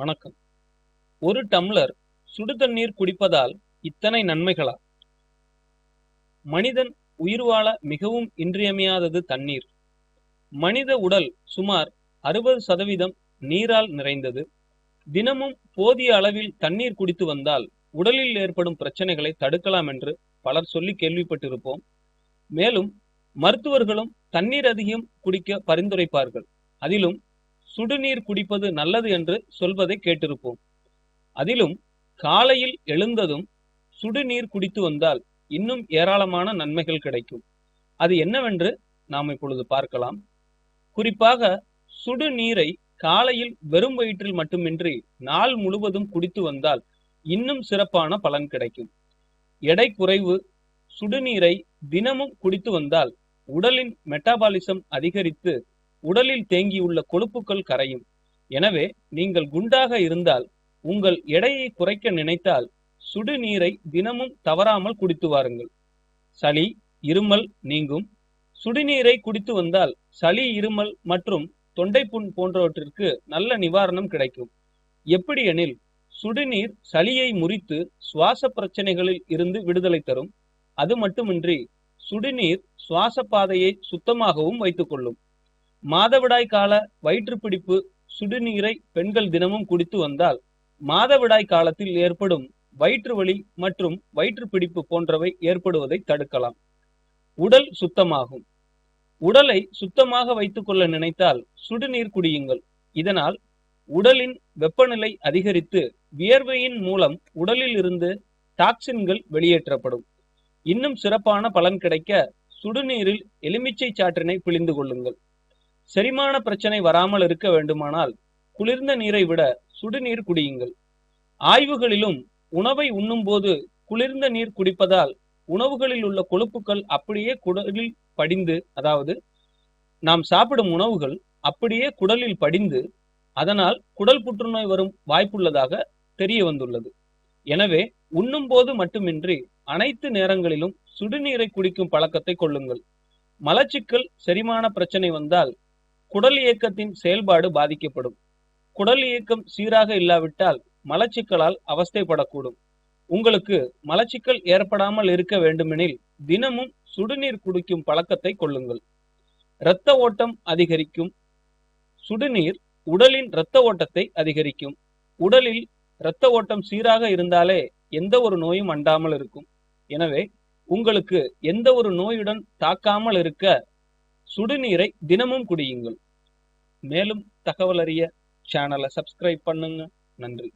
வணக்கம். ஒரு டம்ளர் சுடு தண்ணீர் குடிப்பதால் இத்தனை நன்மைகளா? மனிதன் உயிர் வாழ மிகவும் இன்றியமையாதது தண்ணீர். மனித உடல் சுமார் அறுபது சதவீதம் நீரால் நிறைந்தது. தினமும் போதிய அளவில் தண்ணீர் குடித்து வந்தால் உடலில் ஏற்படும் பிரச்சனைகளை தடுக்கலாம் என்று பலர் சொல்லி கேள்விப்பட்டிருப்போம். மேலும் மருத்துவர்களும் தண்ணீர் அதிகம் குடிக்க பரிந்துரைப்பார்கள். அதிலும் சுடுநீர் குடிப்பது நல்லது என்று சொல்வதை கேட்டிருப்போம். அதிலும் காலையில் எழுந்ததும் சுடுநீர் குடித்து வந்தால் இன்னும் ஏராளமான நன்மைகள் கிடைக்கும். அது என்னவென்று நாம் இப்பொழுது பார்க்கலாம். குறிப்பாக சுடுநீரை காலையில் வெறும் வயிற்றில் மட்டுமின்றி நாள் முழுவதும் குடித்து வந்தால் இன்னும் சிறப்பான பலன் கிடைக்கும். எடை குறைவு சுடுநீரை தினமும் குடித்து வந்தால் உடலின் மெட்டாபாலிசம் அதிகரித்து உடலில் தேங்கியுள்ள கொழுப்புகள் கரையும். எனவே நீங்கள் குண்டாக இருந்தால் உங்கள் எடையை குறைக்க நினைத்தால் சுடுநீரை தினமும் தவறாமல் குடித்து வாருங்கள். சளி இருமல் நீங்கும். சுடுநீரை குடித்து வந்தால் சளி இருமல் மற்றும் தொண்டைப்புண் போன்றவற்றிற்கு நல்ல நிவாரணம் கிடைக்கும். எப்படி எனில் சுடுநீர் சளியை முறித்து சுவாச பிரச்சனைகளில் இருந்து விடுதலை தரும். அது மட்டுமின்றி சுடுநீர் சுவாச பாதையை சுத்தமாகவும் வைத்துக் கொள்ளும். மாதவிடாய் கால வயிற்றுப்பிடிப்பு சுடுநீரை பெண்கள் தினமும் குடித்து வந்தால் மாதவிடாய் காலத்தில் ஏற்படும் வயிற்று வலி மற்றும் வயிற்றுப்பிடிப்பு போன்றவை ஏற்படுவதை தடுக்கலாம். உடல் சுத்தமாகும். உடலை சுத்தமாக வைத்துக் கொள்ள நினைத்தால் சுடுநீர் குடியுங்கள். இதனால் உடலின் வெப்பநிலை அதிகரித்து வியர்வையின் மூலம் உடலில் இருந்து டாக்சின்கள் வெளியேற்றப்படும். இன்னும் சிறப்பான பலன் கிடைக்க சுடுநீரில் எலுமிச்சை சாற்றினை பிழிந்து கொள்ளுங்கள். செரிமான பிரச்சனை வராமல் இருக்க வேண்டுமானால் குளிர்ந்த நீரை விட சுடுநீர் குடியுங்கள். ஆய்வுகளிலும் உணவை உண்ணும்போது குளிர்ந்த நீர் குடிப்பதால் உணவுகளில் உள்ள கொழுப்புகள் அப்படியே குடலில் படிந்து அதாவது நாம் சாப்பிடும் உணவுகள் அப்படியே குடலில் படிந்து அதனால் குடல் புற்றுநோய் வரும் வாய்ப்புள்ளதாக தெரிய வந்துள்ளது. எனவே உண்ணும் போது மட்டுமின்றி அனைத்து நேரங்களிலும் சுடுநீரை குடிக்கும் பழக்கத்தை கொள்ளுங்கள். மலச்சிக்கல் செரிமான பிரச்சனை வந்தால் குடல் இயக்கத்தின் செயல்பாடு பாதிக்கப்படும். குடல் இயக்கம் சீராக இல்லாவிட்டால் மலச்சிக்கலால் அவஸ்தைப்படக்கூடும். உங்களுக்கு மலச்சிக்கல் ஏற்படாமல் இருக்க வேண்டுமெனில் தினமும் சுடுநீர் குடிக்கும் பழக்கத்தை கொள்ளுங்கள். இரத்த ஓட்டம் அதிகரிக்கும். சுடுநீர் உடலின் இரத்த ஓட்டத்தை அதிகரிக்கும். உடலில் இரத்த ஓட்டம் சீராக இருந்தாலே எந்த ஒரு நோயும் அண்டாமல் இருக்கும். எனவே உங்களுக்கு எந்த ஒரு நோயுடன் தாக்காமல் இருக்க சுடுநீரை தினமும் குடியுங்கள். மேலும் தகவல் அறிய சேனலை சப்ஸ்கிரைப் பண்ணுங்க. நன்றி.